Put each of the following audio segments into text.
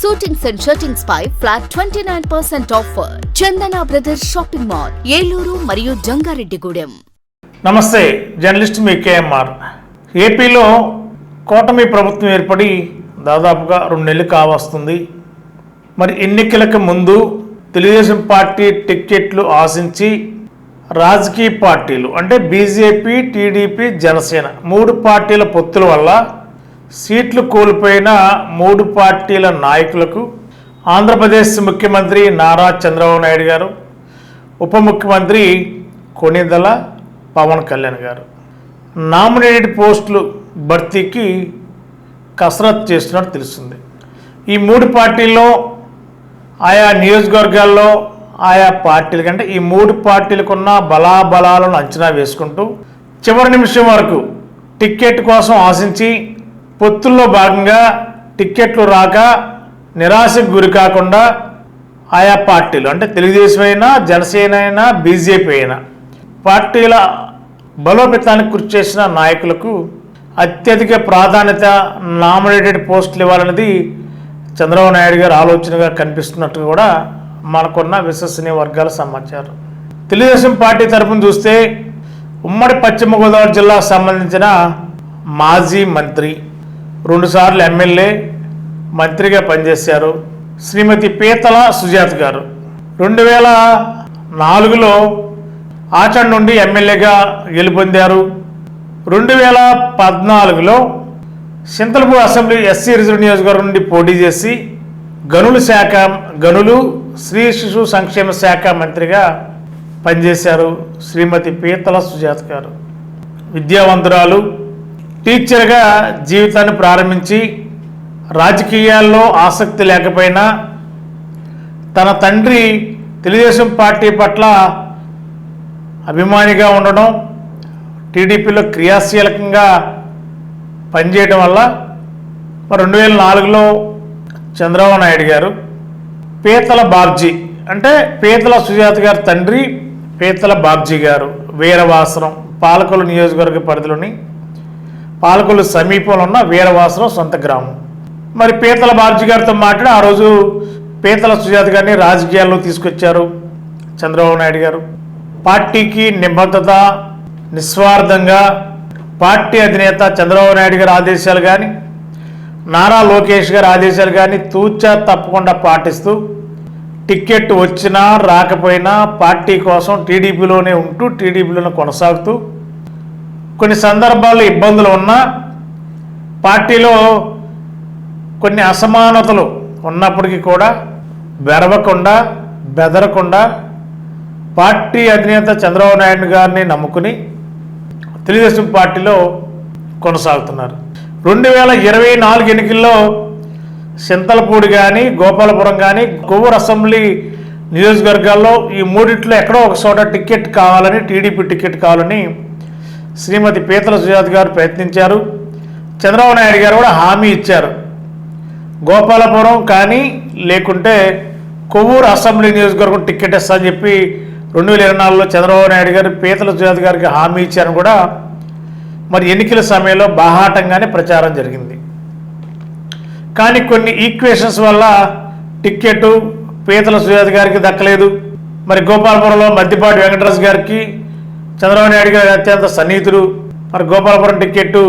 Suitings and shirtings pi flat twenty nine percent offer Chandana brothers shopping mall Eluru మరియు జంగారెడ్డిగూడెం నమస్తే journalist మీ KMR. ఏపీలో కూటమి ప్రభుత్వం ఏర్పడి దాదాపుగా రెండు నెలలు కావస్తుంది. మరి ఎన్నికలకు ముందు తెలుగుదేశం పార్టీ టిక్కెట్లు ఆశించి రాజకీయ పార్టీలు అంటే బీజేపీ టీడీపీ జనసేన మూడు పార్టీల పొత్తుల వల్ల సీట్లు కోల్పోయిన మూడు పార్టీల నాయకులకు ఆంధ్రప్రదేశ్ ముఖ్యమంత్రి నారా చంద్రబాబు నాయుడు గారు ఉప ముఖ్యమంత్రి కొనిదల పవన్ కళ్యాణ్ గారు. నామినేటెడ్ పోస్టులు భర్తీకి కసరత్ చేస్తున్నట్టు తెలుస్తుంది. ఈ మూడు పార్టీల్లో ఆయా నియోజకవర్గాల్లో ఆయా పార్టీల కంటే ఈ మూడు పార్టీలకున్న బలాబలాలను అంచనా వేసుకుంటూ చివరి నిమిషం వరకు టిక్కెట్ కోసం ఆశించి పొత్తుల్లో భాగంగా టిక్కెట్లు రాక నిరాశకు గురి కాకుండా ఆయా పార్టీలు అంటే తెలుగుదేశం అయినా జనసేన అయినా బీజేపీ అయినా పార్టీల బలోపేతానికి కృషి చేసిన నాయకులకు అత్యధిక ప్రాధాన్యత నామినేటెడ్ పోస్టులు ఇవ్వాలన్నది చంద్రబాబు నాయుడు గారి ఆలోచనగా కనిపిస్తున్నట్టు కూడా మనకున్న విశ్వసనీయ వర్గాల సమాచారం. తెలుగుదేశం పార్టీ తరఫున చూస్తే ఉమ్మడి పశ్చిమ గోదావరి జిల్లాకు సంబంధించిన మాజీ మంత్రి రెండుసార్లు ఎమ్మెల్యే మంత్రిగా పనిచేశారు. శ్రీమతి పీతల సుజాత గారు. రెండు వేల నాలుగులో ఆచండ్ నుండి ఎమ్మెల్యేగా గెలుపొందారు. రెండు వేల పద్నాలుగులో సింతలపూర్ అసెంబ్లీ ఎస్సీ రిజర్వ్ నియోజకవర్గం నుండి పోటీ చేసి గనుల శాఖ గనులు స్త్రీ శిశు సంక్షేమ శాఖ మంత్రిగా పనిచేశారు శ్రీమతి పీతల సుజాత గారు. విద్యావంతురాలు టీచర్గా జీవితాన్ని ప్రారంభించి రాజకీయాల్లో ఆసక్తి లేకపోయినా తన తండ్రి తెలుగుదేశం పార్టీ పట్ల అభిమానిగా ఉండడం టీడీపీలో క్రియాశీలకంగా పనిచేయడం వల్ల రెండు వేల నాలుగులో చంద్రబాబు నాయుడు గారు పీతల బాబ్జీ అంటే పీతల సుజాత గారి తండ్రి పీతల బాబ్జీ గారు వీరవాసరం పాలకొల్లు నియోజకవర్గ పరిధిలోని పాలకొల్లు సమీపంలో ఉన్న వీరవాసరం సొంత గ్రామం. మరి పీతల బాబ్జీ గారితో మాట్లాడి ఆ రోజు పీతల సుజాత గారిని రాజకీయాల్లో తీసుకొచ్చారు చంద్రబాబు నాయుడు గారు. పార్టీకి నిబద్ధత నిస్వార్థంగా పార్టీ అధినేత చంద్రబాబు నాయుడు గారి ఆదేశాలు కానీ నారా లోకేష్ గారి ఆదేశాలు కానీ తూచా తప్పకుండా పాటిస్తూ టిక్కెట్ వచ్చినా రాకపోయినా పార్టీ కోసం టీడీపీలోనే ఉంటూ టీడీపీలోనే కొనసాగుతూ కొన్ని సందర్భాల్లో ఇబ్బందులు ఉన్నా పార్టీలో కొన్ని అసమానతలు ఉన్నప్పటికీ కూడా బెరవకుండా బెదరకుండా పార్టీ అధినేత చంద్రబాబు నాయుడు గారిని నమ్ముకుని తెలుగుదేశం పార్టీలో కొనసాగుతున్నారు. రెండు వేల ఇరవై నాలుగు ఎన్నికల్లో సింతలపూడి కానీ గోపాలపురం కానీ కొవ్వూరు అసెంబ్లీ నియోజకవర్గాల్లో ఈ మూడిట్లో ఎక్కడో ఒక చోట టికెట్ కావాలని టీడీపీ టికెట్ కావాలని శ్రీమతి పీతల సుజాత్ గారు ప్రయత్నించారు. చంద్రబాబు నాయుడు గారు కూడా హామీ ఇచ్చారు. గోపాలపురం కానీ లేకుంటే కొవ్వూరు అసెంబ్లీ నియోజకవర్గం టికెట్ ఇస్తా అని చెప్పి రెండు వేల ఇరవై నాలుగులో చంద్రబాబు నాయుడు గారు పీతల సుజాత్ గారికి హామీ ఇచ్చారని కూడా మరి ఎన్నికల సమయంలో బాహాటంగానే ప్రచారం జరిగింది. కానీ కొన్ని ఈక్వేషన్స్ వల్ల టిక్కెట్ పీతల సుజాత గారికి దక్కలేదు. మరి గోపాలపురంలో మద్దిపాటి వెంకటరాజు గారికి చంద్రబాబు నాయుడు గారి అత్యంత సన్నిహితుడు మరి గోపాలపురం టిక్కెట్టు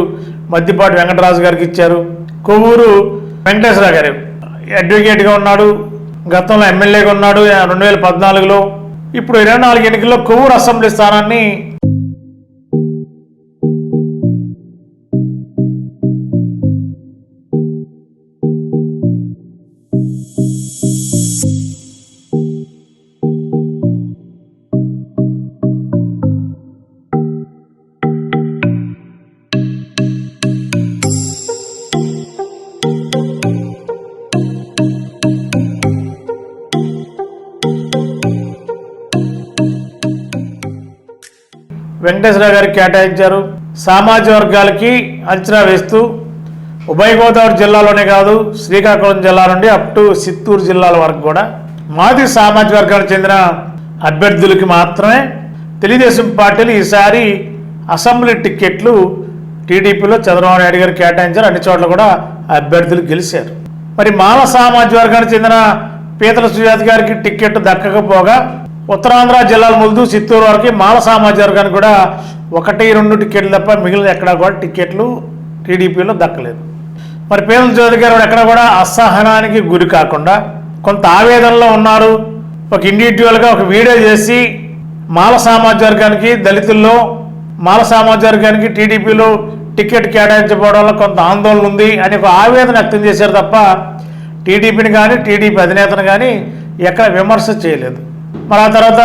మద్దిపాటి వెంకటరాజు గారికి ఇచ్చారు. కొవ్వూరు వెంకటేశ్వర గారు అడ్వకేట్గా ఉన్నాడు. గతంలో ఎమ్మెల్యేగా ఉన్నాడు. రెండు వేల పద్నాలుగులో. ఇప్పుడు ఇరవై నాలుగు ఎన్నికల్లో కొవ్వూరు అసెంబ్లీ స్థానాన్ని వెంకటేశ్వర గారికి కేటాయించారు. సామాజిక వర్గాలకి అంచనా వేస్తూ ఉభయ గోదావరి జిల్లాలోనే కాదు శ్రీకాకుళం జిల్లా నుండి అప్ టు చిత్తూరు జిల్లాల వరకు కూడా మాది సామాజిక వర్గానికి చెందిన అభ్యర్థులకి మాత్రమే. తెలుగుదేశం పార్టీలు ఈసారి అసెంబ్లీ టిక్కెట్లు టీడీపీలో చంద్రబాబు నాయుడు గారు కేటాయించారు. అన్ని చోట్ల కూడా అభ్యర్థులు గెలిచారు. మరి మాల సామాజిక వర్గానికి చెందిన పీతల సుజాత గారికి టిక్కెట్ దక్కకపోగా ఉత్తరాంధ్ర జిల్లాల ముందు చిత్తూరు వరకు మాల సామాజిక వర్గానికి కూడా ఒకటి రెండు టికెట్లు తప్ప మిగిలిన ఎక్కడా కూడా టిక్కెట్లు టీడీపీలో దక్కలేదు. మరి పీతల జ్యోతి గారు ఎక్కడ కూడా అసహనానికి గురి కాకుండా కొంత ఆవేదనలో ఉన్నారు. ఒక ఇండివిజువల్గా ఒక వీడియో చేసి మాల సామాజిక వర్గానికి దళితుల్లో మాల సామాజిక వర్గానికి టీడీపీలో టికెట్ కేటాయించకపోవడం వల్ల కొంత ఆందోళన ఉంది అని ఒక ఆవేదన వ్యక్తం చేశారు తప్ప టీడీపీని కానీ టీడీపీ అధినేతను కానీ ఎక్కడ విమర్శ చేయలేదు. మరి ఆ తర్వాత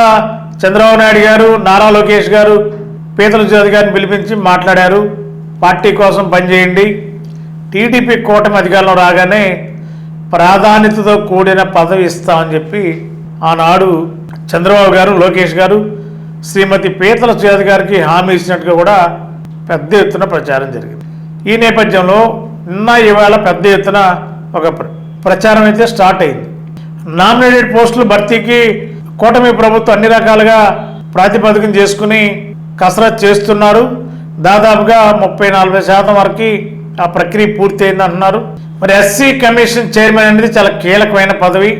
చంద్రబాబు నాయుడు గారు నారా లోకేష్ గారు పీతల జ్యోతి గారిని పిలిపించి మాట్లాడారు. పార్టీ కోసం పనిచేయండి టీడీపీ కూటమి అధికారంలో రాగానే ప్రాధాన్యతతో కూడిన పదవి ఇస్తామని చెప్పి ఆనాడు చంద్రబాబు గారు లోకేష్ గారు శ్రీమతి పీతల జ్యోతి గారికి హామీ ఇచ్చినట్టుగా కూడా పెద్ద ఎత్తున ప్రచారం జరిగింది. ఈ నేపథ్యంలో నిన్న ఇవాళ పెద్ద ఎత్తున ఒక ప్రచారం అయితే స్టార్ట్ అయింది. నామినేటెడ్ పోస్టుల భర్తీకి కూటమి ప్రభుత్వం అన్ని రకాలుగా ప్రాతిపదికం చేసుకుని కసరత్ చేస్తున్నారు. దాదాపుగా ముప్పై నలభై శాతం వరకు ఆ ప్రక్రియ పూర్తయింది అంటున్నారు. మరి ఎస్సీ కమిషన్ చైర్మన్ అనేది చాలా కీలకమైన పదవి.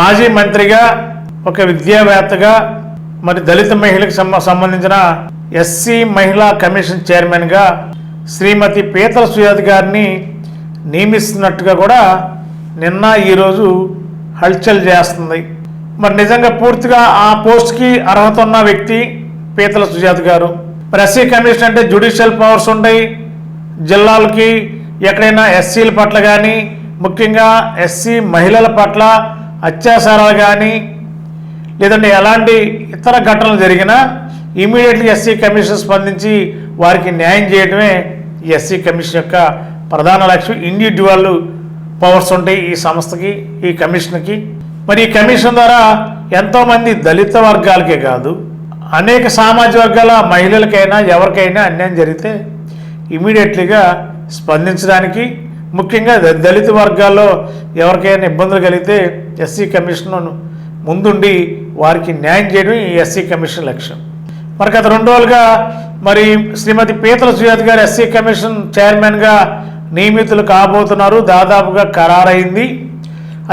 మాజీ మంత్రిగా ఒక విద్యావేత్తగా మరి దళిత మహిళకు సంబంధించిన ఎస్సీ మహిళా కమిషన్ చైర్మన్గా శ్రీమతి పీతల సుయాద్ గారిని నియమిస్తున్నట్టుగా కూడా నిన్న ఈరోజు హల్చల్ చేస్తుంది. మరి నిజంగా పూర్తిగా ఆ పోస్ట్కి అర్హత ఉన్న వ్యక్తి పీతల సుజాత గారు. మరి ఎస్సీ కమిషన్ అంటే జుడిషియల్ పవర్స్ ఉంటాయి. జిల్లాలకి ఎక్కడైనా ఎస్సీల పట్ల కానీ ముఖ్యంగా ఎస్సీ మహిళల పట్ల అత్యాచారాలు కానీ లేదంటే ఎలాంటి ఇతర ఘటనలు జరిగినా ఇమీడియట్లీ ఎస్సీ కమిషన్ స్పందించి వారికి న్యాయం చేయడమే ఎస్సీ కమిషన్ యొక్క ప్రధాన లక్ష్యం. ఇండివిజువల్ పవర్స్ ఉంటాయి ఈ సంస్థకి ఈ కమిషన్కి. మరి ఈ కమిషన్ ద్వారా ఎంతోమంది దళిత వర్గాలకే కాదు అనేక సామాజిక వర్గాల మహిళలకైనా ఎవరికైనా అన్యాయం జరిగితే ఇమీడియట్లీగా స్పందించడానికి ముఖ్యంగా దళిత వర్గాల్లో ఎవరికైనా ఇబ్బందులు కలిగితే ఎస్సీ కమిషన్ ముందుండి వారికి న్యాయం చేయడం ఈ ఎస్సీ కమిషన్ లక్ష్యం. మరి గత రెండు రోజులుగా మరి శ్రీమతి పీతల సుజాత గారు ఎస్సీ కమిషన్ చైర్మన్గా నియమితులు కాబోతున్నారు. దాదాపుగా ఖరారైంది.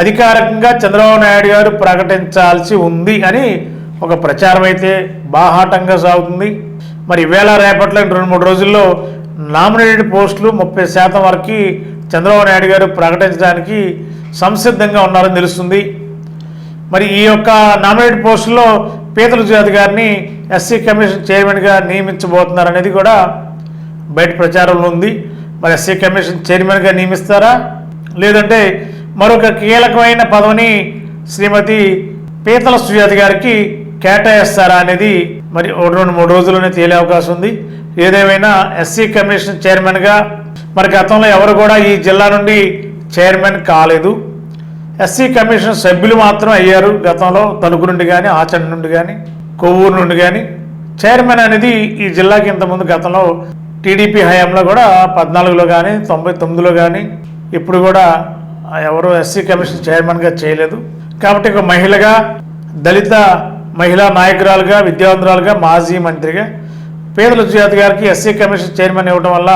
అధికారికంగా చంద్రబాబు నాయుడు గారు ప్రకటించాల్సి ఉంది అని ఒక ప్రచారం అయితే బాహాటంగా సాగుతుంది. మరి ఈవేళ రేపట్లో రెండు మూడు రోజుల్లో నామినేటెడ్ పోస్టులు ముప్పై శాతం వరకు చంద్రబాబు నాయుడు గారు ప్రకటించడానికి సంసిద్ధంగా ఉన్నారని తెలుస్తుంది. మరి ఈ యొక్క నామినేటెడ్ పోస్టులో పీతల జాతి గారిని ఎస్సీ కమిషన్ చైర్మన్గా నియమించబోతున్నారు అనేది కూడా బయట ప్రచారంలో ఉంది. మరి ఎస్సీ కమిషన్ చైర్మన్గా నియమిస్తారా? లేదంటే మరొక కీలకమైన పదవిని శ్రీమతి పీతల సుజాత గారికి కేటాయిస్తారా అనేది మరి రెండు మూడు రోజుల్లోనే తేలే అవకాశం ఉంది. ఏదేమైనా ఎస్సీ కమిషన్ చైర్మన్గా మరి గతంలో ఎవరు కూడా ఈ జిల్లా నుండి చైర్మన్ కాలేదు. ఎస్సీ కమిషన్ సభ్యులు మాత్రం అయ్యారు గతంలో తణుకు నుండి కానీ ఆచండ నుండి కానీ కొవ్వూరు నుండి కానీ చైర్మన్ అనేది ఈ జిల్లాకి ఇంతకుముందు గతంలో టీడీపీ హయాంలో కూడా పద్నాలుగులో కానీ తొంభై తొమ్మిదిలో కానీ ఇప్పుడు కూడా ఎవరు ఎస్సీ కమిషన్ చైర్మన్గా చేయలేదు. కాబట్టి ఒక మహిళగా దళిత మహిళా నాయకురాలుగా విద్యావంతురాలుగా మాజీ మంత్రిగా పేదల సుజాత గారికి ఎస్సీ కమిషన్ చైర్మన్ ఇవ్వడం వల్ల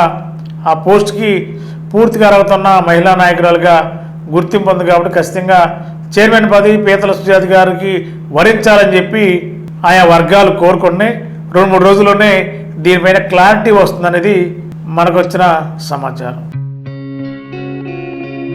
ఆ పోస్ట్కి పూర్తిగా అర్హతున్న మహిళా నాయకురాలుగా గుర్తింపు ఉంది కాబట్టి ఖచ్చితంగా చైర్మన్ పదవి పీతల సుజాత గారికి వరించాలని చెప్పి ఆయా వర్గాలు కోరుకున్నాయి రెండు మూడు రోజుల్లోనే దీనిపైన క్లారిటీ వస్తుందనేది మనకు వచ్చిన సమాచారం.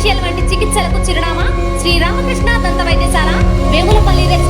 ఫేషియల్ వంటి చికిత్సలకు చిరునామా? శ్రీ రామకృష్ణ దంత వైద్యశాల వేములపల్లి రెసిడెన్సీ.